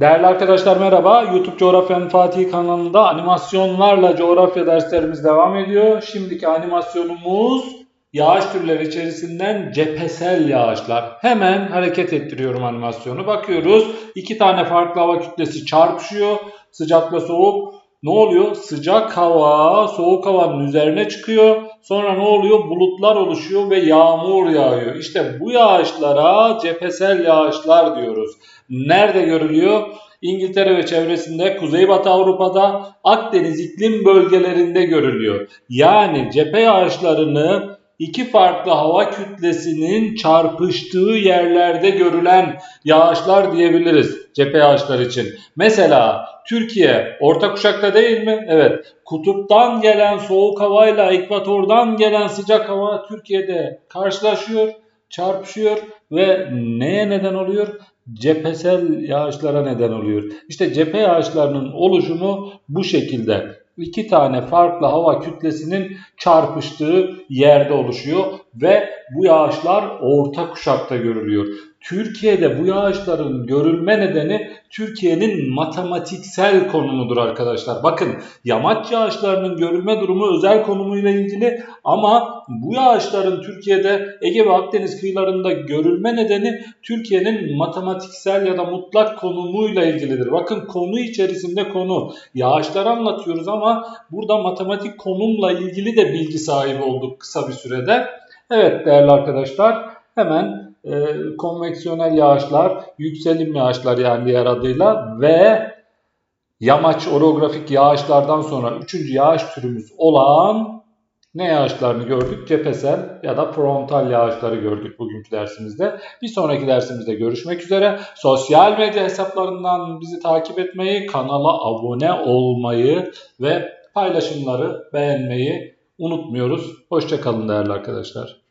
Değerli arkadaşlar merhaba. YouTube Coğrafyanın Fatih kanalında animasyonlarla coğrafya derslerimiz devam ediyor. Şimdiki animasyonumuz yağış türleri içerisinden cephesel yağışlar. Hemen hareket ettiriyorum animasyonu. Bakıyoruz. iki tane farklı hava kütlesi çarpışıyor. Sıcak ve soğuk. Ne oluyor? Sıcak hava soğuk havanın üzerine çıkıyor. Sonra ne oluyor? Bulutlar oluşuyor ve yağmur yağıyor. İşte bu yağışlara cephesel yağışlar diyoruz. Nerede görülüyor? İngiltere ve çevresinde, Kuzeybatı Avrupa'da, Akdeniz iklim bölgelerinde görülüyor. Yani cephe yağışlarını iki farklı hava kütlesinin çarpıştığı yerlerde görülen yağışlar diyebiliriz cephe yağışları için. Mesela Türkiye orta kuşakta değil mi? Evet. Kutuptan gelen soğuk havayla ekvatordan gelen sıcak hava Türkiye'de karşılaşıyor, çarpışıyor ve neye neden oluyor? cephesel yağışlara neden oluyor. İşte cephe yağışlarının oluşumu bu şekilde. İki tane farklı hava kütlesinin çarpıştığı yerde oluşuyor ve bu yağışlar orta kuşakta görülüyor. Türkiye'de bu yağışların görülme nedeni Türkiye'nin matematiksel konumudur arkadaşlar. Bakın yamaç yağışlarının görülme durumu özel konumuyla ilgili ama bu yağışların Türkiye'de Ege ve Akdeniz kıyılarında görülme nedeni Türkiye'nin matematiksel ya da mutlak konumuyla ilgilidir. Bakın konu içerisinde konu. Yağışları anlatıyoruz ama burada matematik konumla ilgili de bilgi sahibi olduk kısa bir sürede. Evet değerli arkadaşlar hemen e, konveksiyonel yağışlar, yükselim yağışlar yani diğer adıyla ve yamaç orografik yağışlardan sonra üçüncü yağış türümüz olan ne yağışlarını gördük? Cephesel ya da frontal yağışları gördük bugünkü dersimizde. Bir sonraki dersimizde görüşmek üzere. Sosyal medya hesaplarından bizi takip etmeyi, kanala abone olmayı ve paylaşımları beğenmeyi unutmuyoruz. Hoşçakalın değerli arkadaşlar.